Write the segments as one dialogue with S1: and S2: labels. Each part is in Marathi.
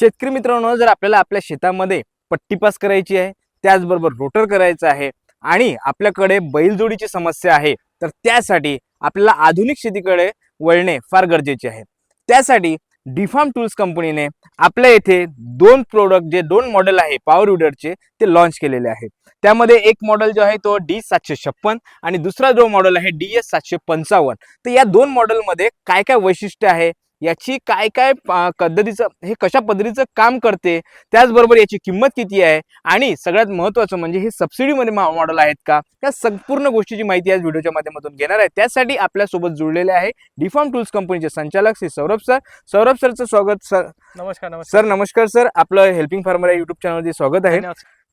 S1: शेतकरी मित्रांनो जर आपल्याला आपल्या शेतामध्ये पट्टीपास करायची आहे त्याचबरोबर रोटर करायचं आहे आणि आपल्याकडे बैलजोडीची समस्या आहे तर त्यासाठी आपल्याला आधुनिक शेतीकडे वळणे फार गरजेचे आहे. त्यासाठी डिफार्म टूल्स कंपनीने आपल्या येथे दोन प्रोडक्ट जे दोन मॉडेल आहे पॉवर विडरचे ते लॉन्च केलेले आहे. त्यामध्ये एक मॉडेल जो आहे तो डी सातशे छप्पन आणि दुसरा जो मॉडेल आहे डी एस सातशे पंचावन्न. तर या दोन मॉडेलमध्ये काय काय वैशिष्ट्य आहे? याची काय काय पद्धतीचं हे कशा पद्धतीचं काम करते त्याचबरोबर याची किंमत किती आहे? आणि सगळ्यात महत्त्वाचं म्हणजे हे सबसिडीमध्ये मॉडेल आहेत का? या संपूर्ण गोष्टीची माहिती आज व्हिडिओच्या माध्यमातून घेणार आहे. त्यासाठी आपल्यासोबत जुळलेले आहे डिफॉर्म टूल्स कंपनीचे संचालक श्री सौरभ सर. सौरभ सरचं स्वागत सर.
S2: नमस्कार नमस्कार.
S1: सर नमस्कार सर. आपलं हेल्पिंग फार्मर या युट्यूब चॅनलवरती स्वागत आहे.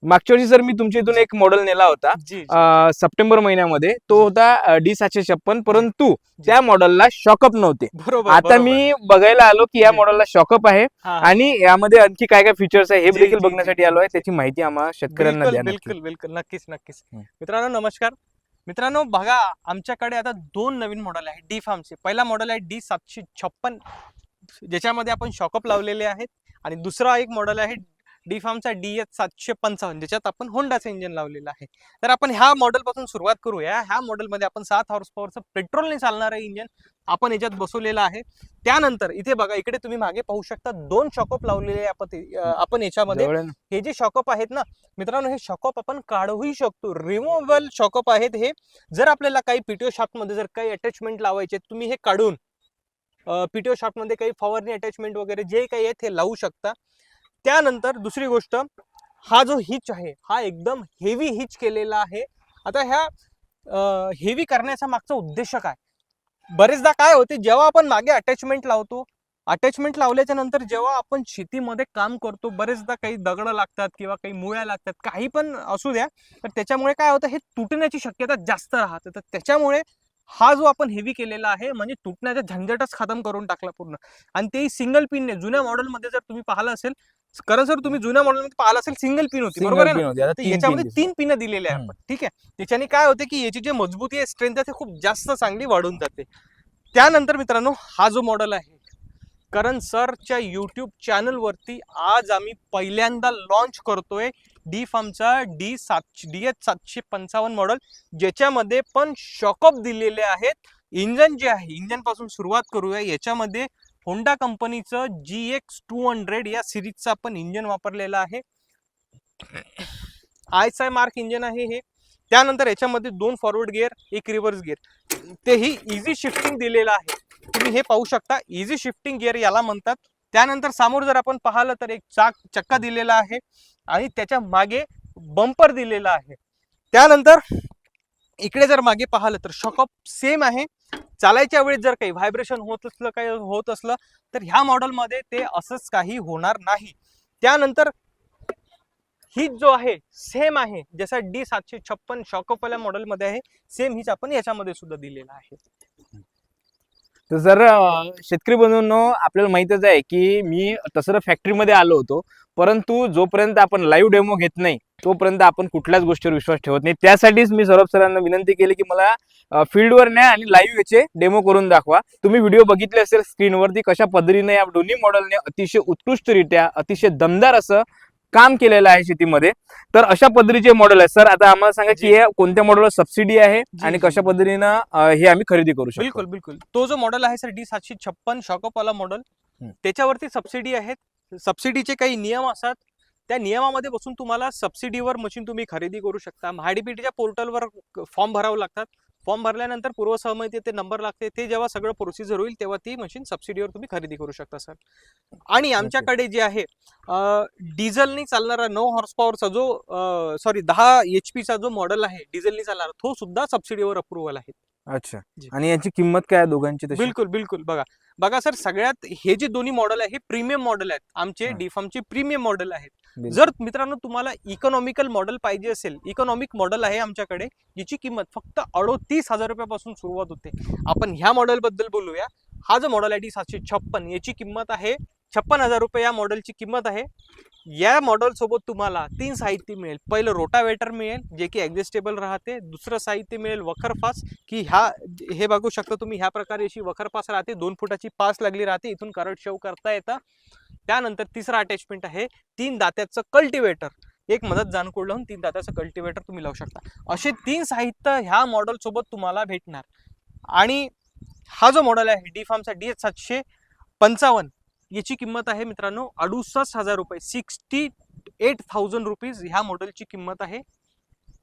S1: मागच्या वर्षी सर मी तुमच्या इथून एक मॉडेल नेला होता
S2: जी जी.
S1: अं, सप्टेंबर महिन्यामध्ये तो होता डी सातशे छप्पन परंतु त्या मॉडेलला शॉकअप नव्हते
S2: बरोबर
S1: आता
S2: बरोबर.
S1: मी बघायला आलो की या
S2: जी.
S1: मॉडेलला शॉकअप आहे
S2: हा,
S1: आणि यामध्ये आणखी काय काय फीचर्स आहे हे
S2: जी,
S1: देखील
S2: जी,
S1: बघण्यासाठी आलो आहे. त्याची माहिती आम्हाला शेतकऱ्यांना
S2: बिलकुल
S1: द्या नक्की.
S2: बिलकुल बिलकुल नक्कीच नक्कीच. मित्रांनो नमस्कार मित्रांनो बघा आमच्याकडे आता दोन नवीन मॉडेल आहे डी फार्मचे पहिला मॉडेल आहे डी सातशे छप्पन ज्याच्यामध्ये आपण शॉकअप लावलेले आहेत आणि दुसरा एक मॉडेल आहे डी फार्मचा डी एच सातशे पंचावन्न ज्याच्यात आपण होंडाचं इंजिन लावलेलं आहे. तर आपण ह्या मॉडेल पासून सुरुवात करूया. ह्या मॉडेलमध्ये आपण सात हॉर्स पॉवरचं पेट्रोलने चालणारं इंजिन आपण याच्यात बसवलेलं आहे. त्यानंतर इथे बघा इकडे तुम्ही मागे पाहू शकता दोन शॉकअप लावलेले आपण ते- याच्यामध्ये? हे जे शॉकअप आहेत ना मित्रांनो हे शॉकअप आपण काढूही शकतो. रिमूव्हेबल शॉकअप आहेत हे. जर आपल्याला काही पीटीओ मध्ये जर काही अटॅचमेंट लावायचे तुम्ही हे काढून पीटीओ मध्ये काही फवारणी अटॅचमेंट वगैरे जे काही आहेत हे लावू शकता. त्यानंतर दुसरी गोष्ट हा जो हिच आहे हा एकदम हेवी हिच केलेला आहे. आता ह्या हेवी करण्याचा मागचा उद्देश काय? बरेचदा काय होते जेव्हा आपण मागे अटॅचमेंट लावतो अटॅचमेंट लावल्याच्या नंतर जेव्हा आपण शेतीमध्ये काम करतो बरेचदा काही दगड लागतात किंवा काही मुळ्या लागतात काही पण असू द्या तर त्याच्यामुळे काय होतं हे तुटण्याची शक्यता जास्त राहते. तर त्याच्यामुळे हा जो आपण हेवी केलेला आहे म्हणजे तुटण्याचा झंझटच खतम करून टाकला पूर्ण. आणि तेही सिंगल पिनने जुन्या मॉडेलमध्ये जर तुम्ही पाहिलं असेल कारण सर तुम्ही जुन्या मॉडेलमध्ये पाहिलं असेल सिंगल पिन होती बरोबर आहे ना? याच्यामध्ये. तीन पिनं दिलेल्या आहे
S1: हम्म.
S2: आपण ठीक आहे? त्याच्याने काय होते की याची जी मजबूती आहे स्ट्रेंथ आहे ते खूप जास्त चांगली वाढून जाते. त्यानंतर मित्रांनो हा जो मॉडेल आहे करण सरच्या यूट्यूब चॅनलवरती आज आम्ही पहिल्यांदा लॉन्च करतोय डी फार्मचा डी सातशे डी एच सातशे पंचावन्न मॉडेल ज्याच्यामध्ये पण शॉकअप दिलेले आहेत. इंजन जे आहे इंजनपासून सुरुवात करूया. याच्यामध्ये होंडा कंपनीचं जी एक्स टू हंड्रेड या सिरीजचं आपण इंजन वापरलेलं आहे. I S I mark engine आहे हे. त्यानंतर याच्यामध्ये दोन फॉरवर्ड गिअर एक रिव्हर्स गिअर तेही इझी शिफ्टिंग दिलेलं आहे. तुम्ही हे पाहू शकता. इझी शिफ्टिंग गिअर याला म्हणतात. त्यानंतर समोर जर आपण पाहिलं तर एक चाक चक्का दिलेला आहे आणि त्याच्यामागे बंपर दिलेला आहे. त्यानंतर इकडे जर मागे पाहिलं तर शॉकअप सेम आहे. चालायच्या वेळेस जर काही व्हायब्रेशन होत असलं काही होत असलं तर ह्या मॉडेलमध्ये ते असंच काही होणार नाही. त्यानंतर हीच जो आहे सेम आहे. जसा डी सातशे छप्पन शॉकअपवाल्या मॉडेलमध्ये आहे सेम हीच आपण याच्यामध्ये सुद्धा दिलेला आहे.
S1: तर जर शेतकरी बंधूंनो आपल्याला माहितच आहे की मी तसं तर फॅक्टरीमध्ये आलो होतो परंतु जोपर्यंत आपण लाईव्ह डेमो घेत नाही तोपर्यंत आपण कुठल्याच गोष्टीवर विश्वास ठेवत नाही. त्यासाठीच मी सौरभ सरांना विनंती केली की मला फील्डवर न्या आणि लाईव्ह याचे डेमो करून दाखवा. तुम्ही व्हिडिओ बघितले असेल स्क्रीनवरती कशा पद्धतीने या दोन्ही मॉडेलने अतिशय उत्कृष्टरित्या अतिशय दमदार असं काम केलेलं आहे शेतीमध्ये. तर अशा पद्धतीचे मॉडेल आहे सर आता आम्हाला सांगा की. हे कोणत्या मॉडेलवर सबसिडी आहे आणि कशा. पद्धतीनं हे आम्ही खरेदी करू शकतो?
S2: बिलकुल बिलकुल. तो जो मॉडेल आहे सर डी सातशे छप्पन शॉकअपवाला मॉडेल. त्याच्यावरती सबसिडी आहेत. सबसिडीचे काही नियम असतात. त्या नियमामध्ये बसून तुम्हाला सबसिडीवर मशीन तुम्ही खरेदी करू शकता. महाडीपीटीच्या पोर्टलवर फॉर्म भरावं लागतात. फॉर्म भरल्यानंतर पूर्वसहमती ते नंबर लागते ते जेव्हा सगळं प्रोसिजर होईल तेव्हा ती मशीन सबसिडीवर तुम्ही खरेदी करू शकता सर आणि आमच्याकडे जे आहे डिझेलनी चालणारा नऊ हॉर्स पॉवरचा जो सॉरी दहा एच पीचा जो मॉडेल आहे डिझेलनी चालणारा तो सुद्धा सबसिडीवर अप्रुव्हल आहे.
S1: अच्छा. आणि याची किंमत काय दोघांची
S2: बिलकुल बिलकुल. बघा बघा सर सगळ्यात हे जे दोन्ही मॉडेल आहे हे प्रीमियम मॉडेल आहेत. आमचे. डिफॉर्मचे प्रीमियम मॉडेल आहेत. जर मित्रांनो तुम्हाला इकॉनॉमिकल मॉडेल पाहिजे असेल इकॉनॉमिक मॉडेल आहे आमच्याकडे याची किंमत फक्त अडोतीस हजार रुपयापासून सुरुवात होते. आपण ह्या मॉडेलबद्दल बोलूया. हा जो मॉडेल आहे डी सातशे छप्पन याची किंमत आहे छप्पन हजार रुपये या मॉडेलची किंमत आहे. या मॉडेलसोबत तुम्हाला तीन साहित्य मिळेल. पहिलं रोटावेटर मिळेल जे की ॲडजस्टेबल राहते. दुसरं साहित्य मिळेल वखरपास की ह्या हे बघू शकता तुम्ही ह्या प्रकारे अशी वखरपास राहते. दोन फुटाची पास लागली राहते. इथून करंट शेव करता येतं. त्यानंतर तिसरा अटॅचमेंट आहे तीन दात्याचं कल्टिवेटर एक मदत जाणकोड लावून तीन दात्याचं कल्टिवेटर तुम्ही लावू शकता. असे तीन साहित्य ह्या मॉडेल सोबत तुम्हाला भेटणार. आणि हा जो मॉडेल आहे डी फार्मचा डी एच सातशे पंचावन्न याची किंमत आहे मित्रांनो अडुसष्ट हजार रुपये. सिक्स्टी एट थाउजंड रुपीज ह्या मॉडेलची किंमत आहे.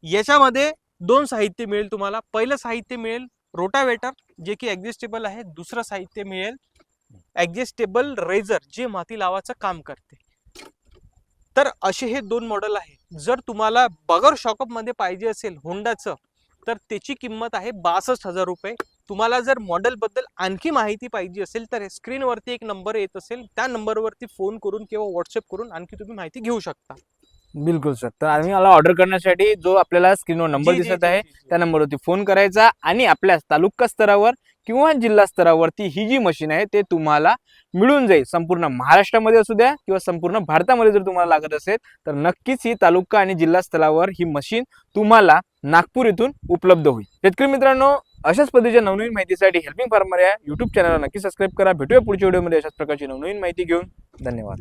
S2: याच्यामध्ये दोन साहित्य मिळेल तुम्हाला. पहिलं साहित्य मिळेल रोटावेटर जे की ॲडजस्टेबल आहे. दुसरं साहित्य मिळेल ॲडजस्टेबल रेझर जे माती लावाचं काम करते. तर असे हे दोन मॉडेल आहे. जर तुम्हाला बगर शॉकअपमध्ये पाहिजे असेल होंडाचं तर त्याची किंमत आहे बासष्ट हजार रुपये. तुम्हाला जर मॉडेलबद्दल आणखी माहिती पाहिजे असेल तर स्क्रीनवरती एक नंबर येत असेल. त्या नंबरवरती फोन करून किंवा व्हॉट्सअप करून आणखी तुम्ही माहिती घेऊ शकता.
S1: बिलकुल सर. तर आम्ही मला ऑर्डर करण्यासाठी जो आपल्याला स्क्रीनवर नंबर
S2: जी, जी,
S1: दिसत
S2: जी,
S1: आहे
S2: जी, जी.
S1: त्या नंबरवरती फोन करायचा आणि आपल्या तालुका स्तरावर किंवा जिल्हा स्तरावरती ही जी मशीन आहे ते तुम्हाला मिळून जाईल. संपूर्ण महाराष्ट्रामध्ये असू द्या किंवा संपूर्ण भारतामध्ये जर तुम्हाला लागत असेल तर नक्कीच ही तालुका आणि जिल्हा स्तरावर ही मशीन तुम्हाला नागपूर इथून उपलब्ध होईल. शेतकरी मित्रांनो अशाच पद्धतीच्या नवनवीन माहितीसाठी हेल्पिंग फार्मर या युट्यूब चॅनलला नक्की सबस्क्राईब करा. भेटूया पुढच्या व्हिडिओमध्ये अशाच प्रकारची नवनवीन माहिती घेऊन. धन्यवाद.